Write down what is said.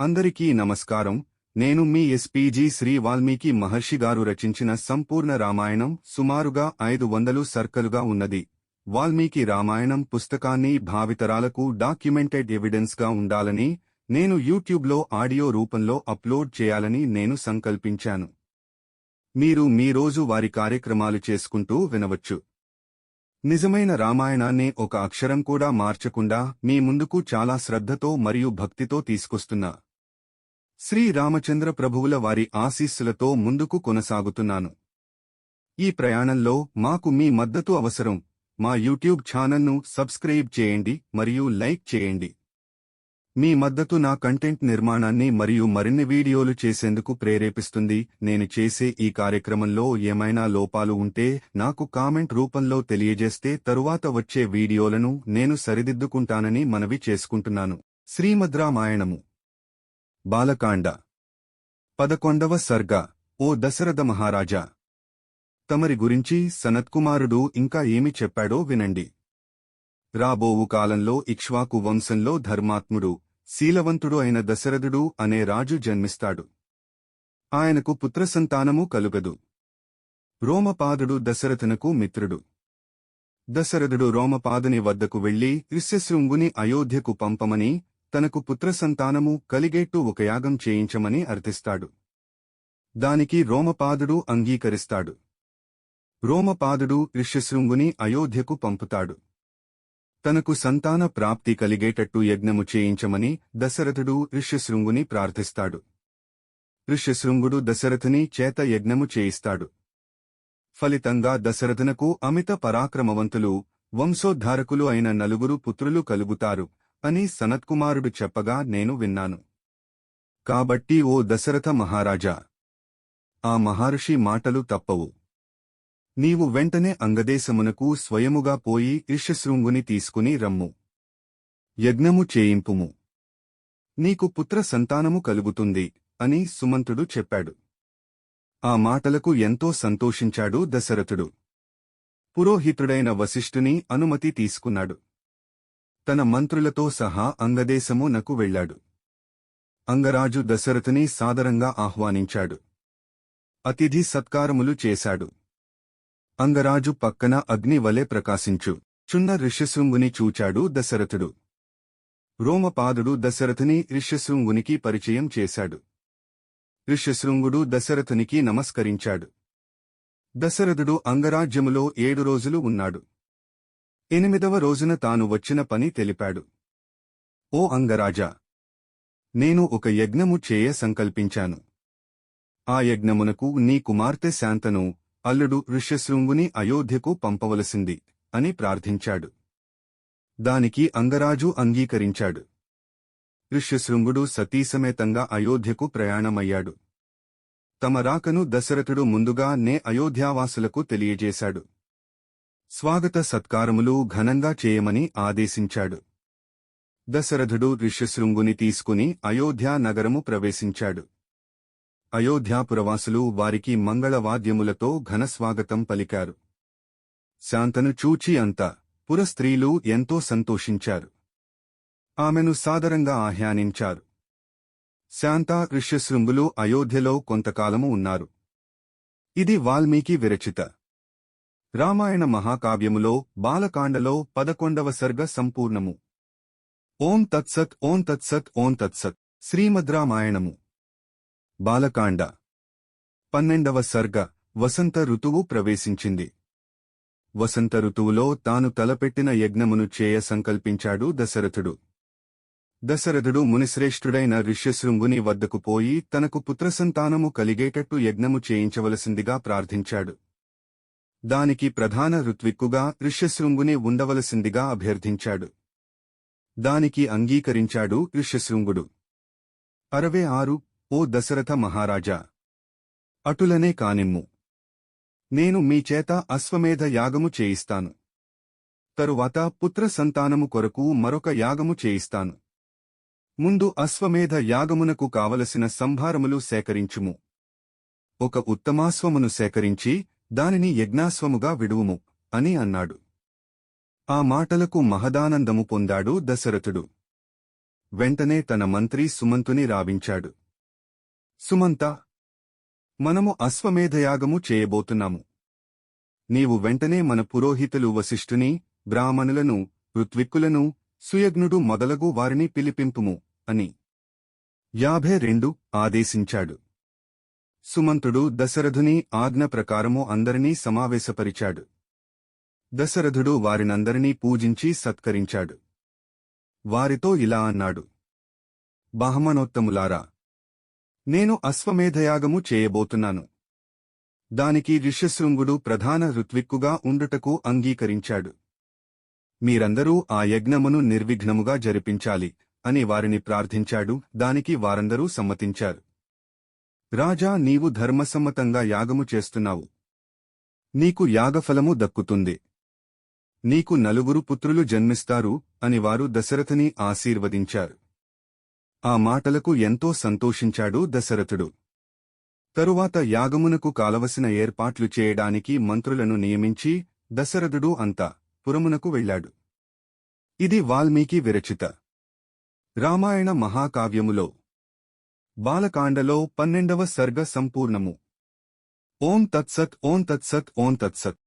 అందరికీ నమస్కారం. నేను మీ ఎస్పీజీ శ్రీ వాల్మీకి మహర్షి గారు రచించిన సంపూర్ణ రామాయణం సుమారుగా ఐదు వందలు సర్కలుగా ఉన్నది. వాల్మీకి రామాయణం పుస్తకాన్ని భావితరాలకు డాక్యుమెంటెడ్ ఎవిడెన్స్గా ఉండాలని నేను యూట్యూబ్లో ఆడియో రూపంలో అప్లోడ్ చేయాలని నేను సంకల్పించాను. మీరు మీ రోజు వారి కార్యక్రమాలు చేసుకుంటూ వినవచ్చు. నిజమైన రామాయణాన్ని ఒక అక్షరం కూడా మార్చకుండా మీ ముందుకు చాలా శ్రద్ధతో మరియు భక్తితో తీసుకొస్తున్నా. శ్రీ రామచంద్ర ప్రభువుల వారి ఆశీస్సులతో ముందుకు కొనసాగుతున్నాను. ఈ ప్రయాణంలో మాకు మీ మద్దతు అవసరం. మా యూట్యూబ్ ఛానల్ను సబ్స్క్రైబ్ చేయండి మరియు లైక్ చేయండి. మీ మద్దతు నా కంటెంట్ నిర్మాణాన్ని మరియు మరిన్ని వీడియోలు చేసేందుకు ప్రేరేపిస్తుంది. నేను చేసే ఈ కార్యక్రమంలో ఏమైనా లోపాలు ఉంటే నాకు కామెంట్ రూపంలో తెలియజేస్తే తరువాత వచ్చే వీడియోలను నేను సరిదిద్దుకుంటానని మనవి చేసుకుంటున్నాను. శ్రీమద్రామాయణము. బాలకాండ. పదకొండవ సర్గ ఓ దశరథ మహారాజా. తమరి గురించి సనత్కుమారుడు ఇంకా ఏమి చెప్పాడో వినండి. రాబోవు కాలంలో ఇక్ష్వాకు వంశంలో ధర్మాత్ముడు శీలవంతుడు అయిన దశరథుడు అనే రాజు జన్మిస్తాడు. ఆయనకు పుత్రసంతానము కలుగదు. రోమపాదుడు దశరథునకు మిత్రుడు. దశరథుడు రోమపాదుని వద్దకు వెళ్ళి రిస్యశృంగుని అయోధ్యకు పంపమని తనకు పుత్రసంతానము కలిగేట్టు ఒక యాగం చేయించమని అర్థిస్తాడు. దానికి రోమపాదుడు అంగీకరిస్తాడు. రోమపాదుడు ఋష్యశృంగుని అయోధ్యకు పంపుతాడు. తనకు సంతాన ప్రాప్తి కలిగేటట్టు యజ్ఞము చేయించమని దశరథుడు ఋష్యశృంగుని ప్రార్థిస్తాడు. ఋష్యశృంగుడు దశరథుని చేత యజ్ఞము చేయిస్తాడు. ఫలితంగా దశరథునకు అమిత పరాక్రమవంతులు వంశోద్ధారకులు అయిన నలుగురు పుత్రులు కలుగుతారు. అని సనత్కుమారుడు చెప్పగా నేను విన్నాను. కాబట్టి ఓ దశరథ మహారాజా ఆ మహర్షి మాటలు తప్పవు. నీవు వెంటనే అంగదేశమునకు స్వయముగా పోయి ఇష్యశృంగుని తీసుకుని రమ్ము. యజ్ఞము చేయింపుము. నీకు పుత్ర సంతానము కలుగుతుంది అని సుమంతుడు చెప్పాడు. ఆ మాటలకు ఎంతో సంతోషించాడు దశరథుడు. పురోహితుడైన వశిష్ఠుని అనుమతి తీసుకున్నాడు. తన మంత్రులతో సహా అంగదేశము నకు వెళ్ళాడు అంగరాజు దశరథుని సాదరంగా ఆహ్వానించాడు. అతిథి సత్కారములు చేశాడు. అంగరాజు పక్కన అగ్ని వలె ప్రకాశించు. చున్న ఋష్యశృంగుని చూచాడు దశరథుడు. రోమపాదుడు దశరథుని ఋష్యశృంగునికి పరిచయం చేశాడు. ఋష్యశృంగుడు దశరథునికి నమస్కరించాడు. దశరథుడు అంగరాజ్యములో ఏడు రోజులు ఉన్నాడు. ఎనిమిదవ రోజున తాను వచ్చిన పని తెలిపాడు. ఓ అంగరాజా! నేను ఒక యజ్ఞము చేయ సంకల్పించాను. ఆ యజ్ఞమునకు నీ కుమార్తె శాంతను అల్లుడు ఋష్యశృంగుని అయోధ్యకు పంపవలసింది అని ప్రార్థించాడు. దానికి అంగరాజు అంగీకరించాడు. ఋష్యశృంగుడు సతీసమేతంగా అయోధ్యకు ప్రయాణమయ్యాడు. తమ రాకను దశరథుడు ముందుగా నే అయోధ్యావాసులకు తెలియజేశాడు. స్వాగత సత్కారములు ఘనంగా చేయమని ఆదేశించాడు. దశరథుడు ఋష్యశృంగుని తీసుకుని అయోధ్యా నగరము ప్రవేశించాడు. అయోధ్యాపురవాసులు వారికి మంగళవాద్యములతో ఘనస్వాగతం పలికారు. శాంతను చూచి అంతా పురస్త్రీలు ఎంతో సంతోషించారు. ఆమెను సాదరంగా ఆహ్వానించారు. శాంత ఋష్యశృంగులు అయోధ్యలో కొంతకాలము ఉన్నారు. ఇది వాల్మీకి విరచిత. రామాయణ మహాకావ్యములో బాలకాండలో పదకొండవ సర్గ సంపూర్ణము. ఓం తత్సత్ ఓం తత్సత్ ఓం తత్సత్. శ్రీమద్రామాయణము. బాలకాండ. పన్నెండవ సర్గ వసంత ఋతువు ప్రవేశించింది. వసంత ఋతువులో తాను తలపెట్టిన యజ్ఞమును చేయ సంకల్పించాడు దశరథుడు. దశరథుడు మునిశ్రేష్ఠుడైన ఋష్యశృంగుని వద్దకు పోయి తనకు పుత్రసంతానము కలిగేటట్టు యజ్ఞము చేయించవలసిందిగా ప్రార్థించాడు. దానికి ప్రధాన ఋత్విక్కుగా ఋష్యశృంగుని ఉండవలసిందిగా అభ్యర్థించాడు. దానికి అంగీకరించాడు ఋష్యశృంగుడు అరవై ఆరు ఓ దశరథ మహారాజా! అటులనే కానిమ్ము. నేను మీ చేత అశ్వమేధ యాగము చేయిస్తాను. తరువాత పుత్ర సంతానము కొరకు మరొక యాగము చేయిస్తాను. ముందు అశ్వమేధ యాగమునకు కావలసిన సంభారములు సేకరించుము. ఒక ఉత్తమాశ్వమును సేకరించి దానిని యజ్ఞాస్వముగా విడువుము అని అన్నాడు. ఆ మాటలకు మహదానందము పొందాడు దశరథుడు. వెంటనే తన మంత్రి సుమంతుని రావించాడు. సుమంత మనము అశ్వమేధయాగము చేయబోతున్నాము. నీవు వెంటనే మన పురోహితులు వశిష్ఠుని బ్రాహ్మణులను ఋత్విక్కులను సుయజ్ఞుడు మొదలగు వారిని పిలిపింపుము అని యాభై రెండు ఆదేశించాడు. సుమంతుడు దశరథుని ఆజ్ఞ ప్రకారము అందరినీ సమావేశపరిచాడు. దశరథుడు వారినందరినీ పూజించి సత్కరించాడు. వారితో ఇలా అన్నాడు. బహమనోత్తములారా నేను అశ్వమేధయాగము చేయబోతున్నాను. దానికి ఋష్యశృంగుడు ప్రధాన ఋత్విక్కుగా ఉండుటకు అంగీకరించాడు. మీరందరూ ఆ యజ్ఞమును నిర్విఘ్నముగా జరిపించాలి అని వారిని ప్రార్థించాడు. దానికి వారందరూ సమ్మతించారు. రాజా నీవు ధర్మసమ్మతంగా యాగము చేస్తున్నావు. నీకు యాగఫలము దక్కుతుంది. నీకు నలుగురు పుత్రులు జన్మిస్తారు అని వారు దశరథని ఆశీర్వదించారు. ఆ మాటలకు ఎంతో సంతోషించాడు దశరథుడు. తరువాత యాగమునకు కాలవసిన ఏర్పాట్లు చేయడానికి మంత్రులను నియమించి దశరథుడు అంతా పురమునకు వెళ్ళాడు. ఇది వాల్మీకి విరచిత. రామాయణ మహాకావ్యములో బాలకాండలో పన్నెండవ సర్గ సంపూర్ణము. ఓం తత్సత్ ఓం తత్సత్ ఓం తత్సత్.